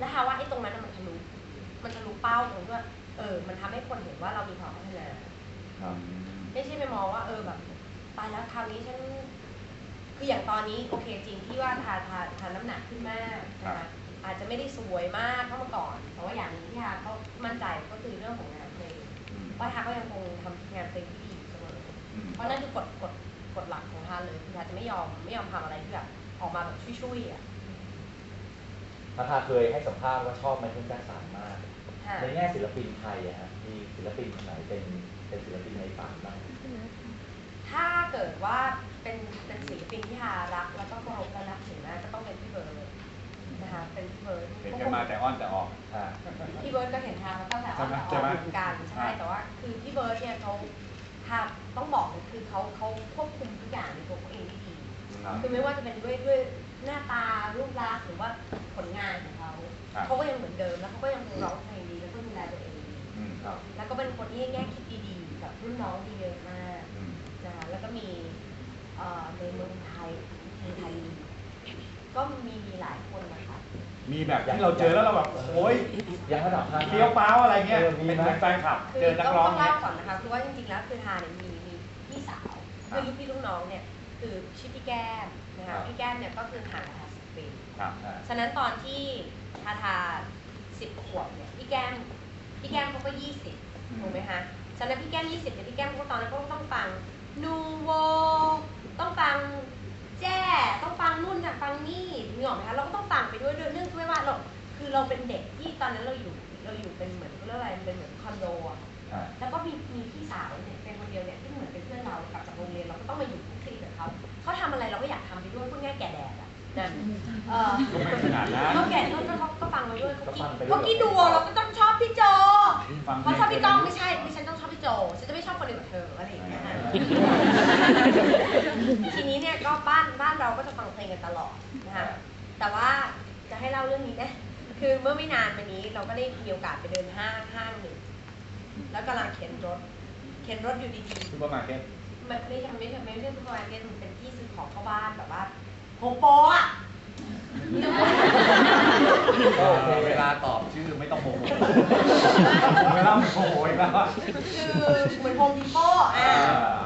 แล้วฮาว่าไอ้ตรงนั้นนะมันทะลุมันทะลุเป้าตรงที่ว่าเออ มันทำให้คนเห็นว่าเรามีความพัฒนาครับไม่ใช่ไปมองว่า เออแบบตายแล้วคราวนี้ฉันคืออย่างตอนนี้โอเคจริงที่ว่าทาทาทาน้ำหนักขึ้นมากนะคะอาจจะไม่ได้สวยมากเท่าเมื่อก่อนแต่ว่าอย่างหนึงที่ทาเขามั่นใจก็คือเรื่องของงานเพลงอืมว่าทาก็ยังคงทำงานเพลงที่ดีอยู่เสมออืมเพราะนั่นคือกฎกฎกฎหลักของทาเลยคือทาจะไม่ยอมไม่ยอมทำอะไรที่แบบออกมาแบบชุยๆอะ ทาทาเคยให้สัมภาษณ์ว่าชอบไมเคิลแจ็คสันมากค่ะในแง่ศิลปินไทยอะฮะมีศิลปินคนไหนเป็นเป็นศิลปินในฝันบ้างถ้าเกิดว่าเป็นเป็นศิลปินที่ทารัก แล้วก็เคารพและนับถือมากก็ต้องเป็นพี่เบิร์ดเลยนะคะเป็นพี่เบิร์ดเห็นกันมาแต่อ้อนแต่ออกอ่าพี่เบิร์ดก็เห็นทางมาตั้งแต่ออนใช่ไหมเหมือนกันใช่แต่ว่าคือพี่เบิร์ดเนี่ยเขาทาต้องบอกเลยคือเขาเขาควบคุมทุกอย่างในตัวเขาเองได้ดีครับคือไม่ว่าจะเป็นด้วยด้วย หน้าตารูปลักษณ์หรือว่าผลงานของเขาครับ เขาก็ยังเหมือนเดิมแล้วเขาก็ยังคงร้องเพลงดีแล้วก็ดูแลตัวเองดีอืมครับแล้วก็เป็นคนที่แง่คิดดีๆกับรุ่นน้องดีเยอะมากอืมนะคะแล้วก็มีเอ่อในเมืองไทยในไทยก็มีมีหลายคนนะคะ มีแบบที่เราเจอแล้วเราแบบโอ้ยยังระดับทาเฟี้ยวฟ้าวอะไรเงี้ยเออมีเป็นไหมแฟนคลับ คือเจอนักต้องร้องต้องเนี่เล่ายก่อนนะคะคือว่าจริงๆแล้วคือทาเนี่ยมีมีพี่สาวครัคืบอลูกพี่ลูกน้องเนี่ย คือชื่อพี่แก้มนะครัคะบพี่แก้มเนี่ยก็คือห่างกันสิบปีครับอ่าฉะนั้นตอนที่ทาทาสิบขวบเนี่ยพี่แก้มพี่แก้มเขาก็ยี่สิบอืมถูกไหมคะฉะนั้นพี่แก้มยี่สิบเนี่ยพี่แก้มเขาตอนนั้นเขาต้องฟังนูโวต้องฟังแจ้ต้องฟังนู่นจากฟังนี่นึกออกไหมคะเราก็ต้องฟังไปด้วยด้วยเนื่องด้วยว่าเราคือเราเป็นเด็กที่ตอนนั้นเราอยู่เราอยู่เป็นเหมือนเขาเรียกอะไรเป็นเหมือนคอนโดอะอ่าแล้วก็มีมีพี่สาวเนี่ยเป็นคนเดียวเนี่ยที่เหมือนเป็นเพื่อนเรากลับจากโรงเรียนเราก็ต้องมาอยู่คุกคลีกับ เขาเขาทำอะไรเราก็อยากทำไปด้วยพูดง่ายแก่แดดอะนั่นเออก็ไม่ขนาดนั้นเขาแก่เขาเขาก็ฟังเราด้วยเขาก็กิฟันงไปด้วยเขากินดูเราก็ต้องชอบพี่โจฟังเขาชอบพี่ก้องไม่ใช่ไม่ฉันต้องชอบพี่โจฉันจะไม่ชอบคนอื่นกับเธออะไรอย่างเงี้ยค่ะทีนี้เนี่ยก็บ้านบ้านเราก็จะฟังเพลงกันตลอดนะคะแต่ว่าจะให้เล่าเรื่องนี้นะคือเมื่อไม่นานมานี้เราก็ได้มีโอกาสไปเดินห้างห้างหนึ่งแล้วกำลังเข็นรถ เข็นรถอยู่ดีซูเปอร์มาร์เก็ตๆ มันไม่ใช่ไม่ใช่ไม่ใช่ซุปเปอร์มาร์เก็ตมันเป็นที่ซื้อของเข้าบ้านแบบว่าโฮมโปรอะก็โอเคเวลาตอบชื่อไม่ต้องโมโหเวลามันโอ้โหอีกแล้วอะคือเหมือนโฮมดีโป้อะ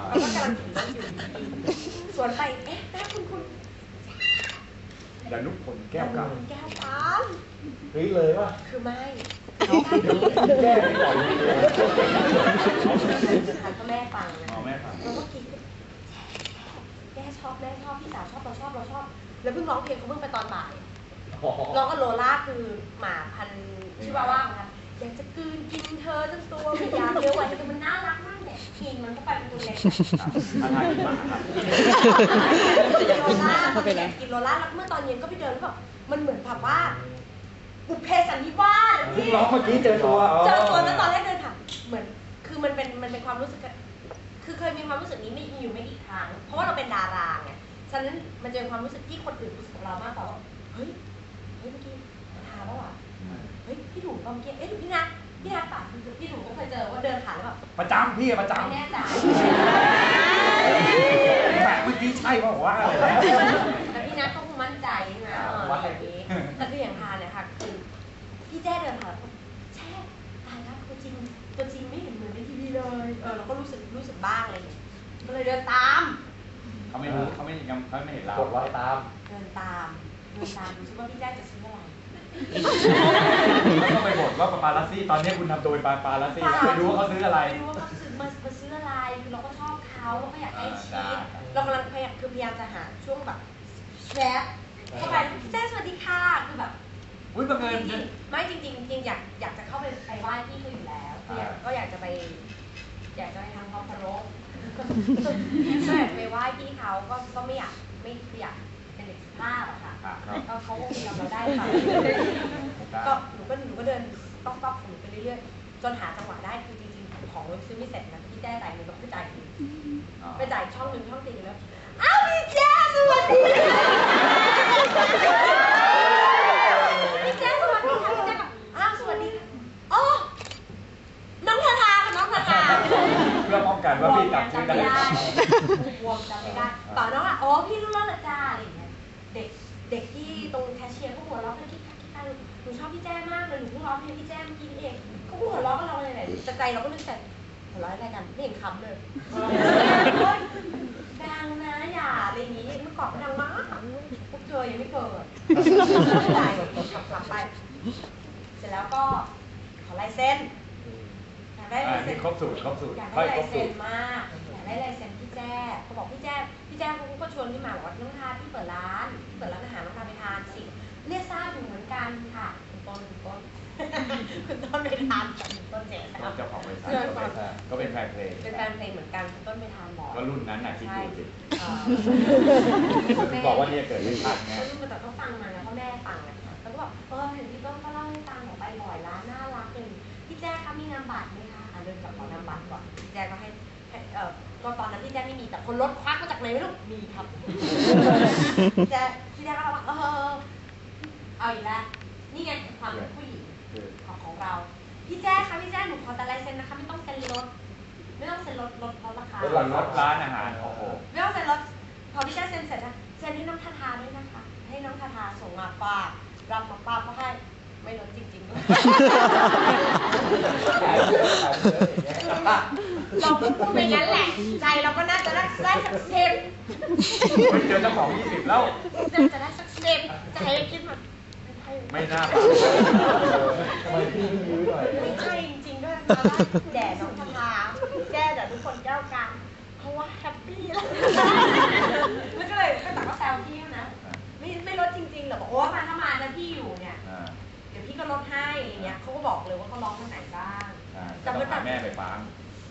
แล้วก็กำลังเข็นรถอยู่ดีๆสวนไป เอ๊ะหน้าคุณคุณ ดานุพลแก้วกำแก้วปั๊มเฮ้ยเลยว่ะคือไม่แก้ไม่ปล่อยเลยค่ะก็แม่ฟังนะอ๋อแม่ฟังเราก็คิดแม่ชอบแม่ชอบพี่สาวชอบเราชอบเราชอบ แล้วเพิ่งร้องเพลงเขาเพิ่งไปตอนบ่ายร้องกับโลล่าคือหมาพันธุ์ชิวาว่าค่ะอยากจะกลืนกินเธอจนตัวไม่อยากเลี้ยวไหวแต่มันน่ารักมา กินมันก็ไปเป็นตัวเล็กอาทายกินหมาครับกินโลล่ากินโลล่าแล้วเมื่อตอนเย็นก็ไปเดินแล้วแบบมันเหมือนแบบว่าบุพเพสันนิวาสอะเพิ่งพี่ร้องเมื่อกี้เจอตัวเจอตัวแล้วตอนแรกเดินผ่านเหมือน คือมันเป็นมันเป็นความรู้สึก คือเคยมีความรู้สึกนี้ไม่มีอยู่ไม่กี่ครั้งเพราะว่าเราเป็นดาราไงฉะนั้นมันจะเป็นความรู้สึกที่คนอื่นรู้สึกกับเรามากกว่าว่าเฮ้ยเฮ้ยเมื่อกี้ทาแล้วอะเฮ้ยพี่หนูตอนเมื่อกี้เอ๊ะหรือพี่นัท พี่นัทป่ะคือพี่หนูก็เคยเจอว่าเดินผ่านแล้วแบบประจำพี่อะประจำไม่แน่ใจแต่เมื่อกี้ใช่ป่าวว่าอะไรนะ แต่พี่นัทก็คงมั่นใจนะเอออย่างนี้แต่คืออย่างทานเนี่ยค่ะคือพี่แจ้เดินผ่านแล้วแช่ตายแล้วตัวจริงตัวจริงไม่เห็นเหมือนในทีวีเลยเออเราก็รู้สึกรู้สึกบ้างอะไรอย่างเงี้ยก็เลยเดินตาม เขาไม่รู้เขาไม่ยังเขาไม่เห็นเรา กดไว้ตาม เดินตามเดินตามดูซิว่าพี่แจ้จะซื้ออะไรแล้ว ก็ไปบ่นว่าปาปาลัสซี่ตอนนี้คุณทำตัวเป็นปาปาลัสซี่ไม่รู้ว่าเขาซื้ออะไรไม่รู้ว่าเขาซื้อมามาซื้ออะไรคือเราก็ชอบเขาเราก็อยากได้ชีอ่าสได้ เรากำลังพยายามคือพยายามจะหาช่วงแบบแชทเข้าไปแจ้งสวัสดีค่ะคือแบบอุ้ยบังเอิญจริงๆไม่จริงๆจริงๆอยากอยากจะเข้าไปไปไหว้พี่เขาอยู่แล้วคืออยากก็อยากจะไป อยากจะไปทำความเคารพก็อยากไปไหว้พี่เขาก็ก็ไม่อยากไม่อยาก ภาพอะค่ะครับ ก็เขาก็คงจำเราได้ค่ะก็หนูก็หนูก็เดินต๊อกต๊อกของหนูไปเรื่อยๆจนหาจังหวะได้คือจริงๆของเราซื้อไม่เสร็จนะพี่แจ้จ่ายเงินก็ไปจ่ายอีกไปจ่ายช่องหนึ่งช่องตีแล้วอ้าวพี่แจ้สวัสดีพี่แจ้สวัสดีค่ะพี่แจ้กับอ้าวสวัสดีค่ะอ๋อน้องทาทาค่ะน้องทาทา เพื่อป้องกันว่าพี่จำชื่อได้ บวมจำไม่ได้ต่อน้องอะอ๋อพี่รู้แล้วเหรอ แจ้มากเลยหนูเพิ่งร้องเพลงพี่แจ้มกี้นี่เองเขาก็หัวเราะกันเราเลยไหนแต่ใจเราก็นึกแต่หัวเราะอะไรกันไม่เห็นคำเลยดังนะอย่าอะไรอย่างนี้เมื่อก่อนก็ดังมากพวกเธอยังไม่เกิดไม่ได้ขับไป เสร็จแล้วก็ขอลายเซ็นอยากได้ลายเซ็นครบสูตรครบสูตรอยากได้ลายบสูเซ็นมากอยากได้ลายเซ็นพี่แจ้เขาบอกพี่แจ้พี่แจ้เขาก็ชวนพี่มาบอกว่าน้องทาพี่เปิดร้านเปิดร้านอาหารน้องทาไปทานสิเรียกทราบอยู่เหมือนกันค่ะ ต้นคุณต้นคุณต้นไปทานกับคุณต้นเจ๊แซวเจ้าของบริษัทเจ้าของก็เป็นแฟนเพลงเป็นแฟนเพลงเหมือนกันคุณต้นไปทานบ่อยก็รุ่นนั้นน่ะคิดดูสิเอ่อถึงบอกว่าเนี่ยเกิดไม่ทันไงก็รุ่นมาแต่ก็ฟังมาแล้วพ่อแม่ฟังอะค่ะแล้วก็บอกเออเห็นพี่ต้นเขาเล่าให้ฟังบอกไปบ่อยร้านน่ารักเลยพี่แจ้คะมีนามบัตรไหมคะอะเดินกลับขอนามบัตรก่อนพี่แจ้ก็ให้ให้เออก็ตอนนั้นพี่แจ้ไม่มีแต่คนรถควักมาจากไหนไม่รู้มีครับพี่แจ้พี่แจ้ก็บอกว่าเออเอาอีกแล้ว นี่ไงความเป็นผู้หญิงคือของของเรา พี่แจ้คะพี่แจ้หนูขอแต่ลายเซ็นนะคะไม่ต้องเซ็นรถไม่ต้องเซ็นรถรถรถราคารถหลังรถร้านอาหารโอ้โหไม่ต้องเซ็นรถพอพี่แจ้เซ็นเสร็จนะเซ็นให้น้องทาทาด้วยนะคะ ให้น้องทาทาส่งมาป้ารับมาป้าก็ให้ไม่ลดจริงๆด้วยขายเยอะขายเยอะอย่างเงี้ยเราก็พูดไปงั้นแหละ ใจเราก็น่าจะได้ได้สักเซนไม่เจอเจ้าของยี่สิบแล้วจะจะได้สักเซนใจคิดแบบ ไม่ใช่ไม่น่าปากทำไมพี่ไม่ยื้อหน่อยไม่ใช่จริงๆด้วยมาได้แด่น้องทาทาแก้แต่ทุกคนแก้วกันเพราะว่าแฮปปี้แล้วแล้วก็เลยก็แต่ก็แซวพี่นะ ไม่ไม่ลดจริงๆหรอกบอกโอ้มาถ้ามาแล้วพี่อยู่เนี่ยอ่าเดี๋ยวพี่ก็ลดให้อย่างเงี้ยเขาก็บอกเลยว่าเขาร้องที่ไหนบ้างใช่จะต้องพาแม่ไปฟัง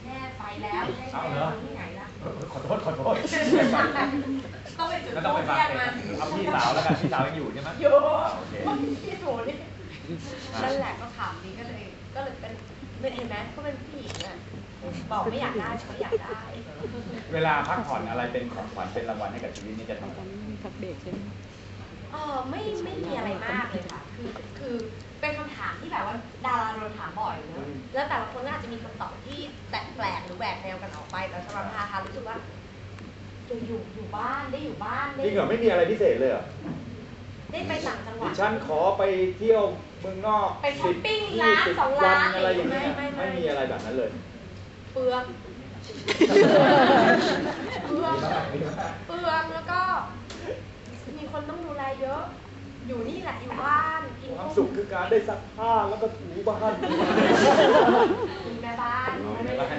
แม่ไปแล้วไม่ให้เอาแม่เหรอไปที่ไหนล่ะขอโทษขอโทษ ต้องไปจุดก็โทต้องไปษฟังเรียกมาเอาพี่สาวแล้วกันพี่สาวยังอยู่ใช่ไหมอยู่อ่าโอเคพี่หนูนี่นั่นแหละก็ถามดีก็เลย ก็เลยเป็นเป็นเห็นไหมก็เป็นผู้หญิงอะบอกไม่อยากได้ฉันก็อยากได้เวลาพักผ่อนอะไรเป็นของขวัญเป็นรางวัลให้กับชีวิตนี่จะทำอะไรพักเบรกใช่ไหม เออไม่ไม่มีอะไรมากเลยค่ะ คือคือเป็นคำถามที่แบบว่าดาราโดนถามบ่อยเนอะแล้วแต่ละคนก็อาจจะมีคำตอบที่แปลกๆหรือแหวกแนวกันออกไปแต่สำหรับทาทารู้สึกว่า อยู่อยู่อยู่บ้านได้อยู่บ้านได้จริงเหรอไม่มีอะไรพิเศษเลยเหรอได้ไปต่างจังหวัดิด ฉันขอไปเที่ยวเมืองนอกไปช้อปปิ้ง10ร้าน20สองร้านวัอะไรอย่างเงี้ยไม่ไม่ไม่ ไม่มีอะไรแบบนั้นเลย เปลืองเปลืองเปลืองแล้วก็ มีคนต้องดูแลเยอะ อยู่นี่แหละอยู่บ้านกินความข้าวสุขคือการได้ซักผ้าแล้วก็ถูบ้านเป็นแม่บ้าน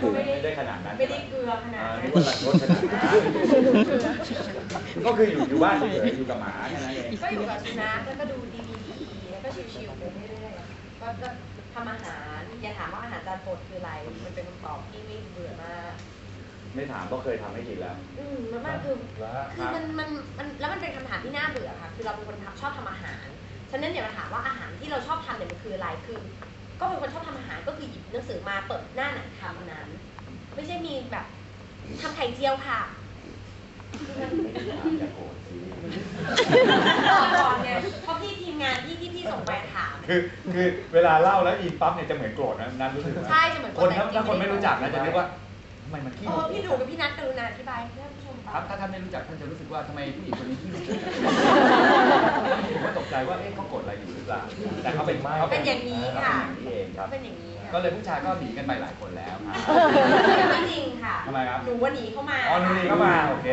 อ๋อไม่ไม่ได้ได้ไม่ได้ไม่ได้ขนาดนั้นไม่ได้เกลือขนาดอ่านั้นึนกว่ารันรถขนาดนั้นก็คืออยู่อยู่บ้านเฉยๆอยู่กับหมาแค่นั้นเองก็อยู่กับสุนัขแล้วก็ดูดีวีดีแล้วก็ชิวๆไปเรื่อยๆก็ก็ทำอาหารอย่าถามว่าอาหารจานโปรดคืออะไร มันเป็นคำตอบที่ไม่เบื่อมากไม่ถามก็เคยทำให้กินแล้ว อืมมันมากคือแล้วคือมันมันมันแล้วมันเป็นคำถามที่น่าเบื่อค่ะ คือเราเป็นคนชอบทำอาหาร ฉะนั้นอย่ามาถามว่าอาหารที่เราชอบทำเนี่ยมันคืออะไร คือ ก็เป็นคนชอบทำอาหารก็คือหยิบหนังสือมาเปิดหน้าไหนทำอันนั้น ไม่ใช่มีแบบทำไข่เจียวค่ะคือมันอย่าโกรธสิบอกก่อนไงเพราะพี่ทีมงานที่ที่พี่ส่งไปถาม คือคือเวลาเล่าแล้วอินปั๊บเนี่ยจะเหมือนโกรธนะนั่นรู้สึกไหมใช่จะเหมือนคนถ้าแต่จริงๆถ้าคนไม่รู้จักนะจะนึกว่าทำ ไมมันขี้เอโมอโหพี่หนูกับพี่นัทกรุณาอธิบายให้ท่านผู้ชมครัฟับงถ้าท่านไม่รู้จักท่านจะรู้สึกว่าทำไมผู้หญิงคนนี้ขี้โมโหผมก็ตกใจว่าเอ๊ะเขาโกรธอะไรอยู่หรือเปล่าแต่เขาเป็นเขาเป็นอย่างนี้ค่ะ เขาเป็นอย่างนี้เองครับ เป็นอย่างนี้ค่ะก็เลยผู้ชายก็หนีกันไปหลายคนแล้วครับ ไม่จริงค่ะทำไมครับ หนูว่าหนีเข้ามา อ๋อนูนนี่เข้ามาโอเค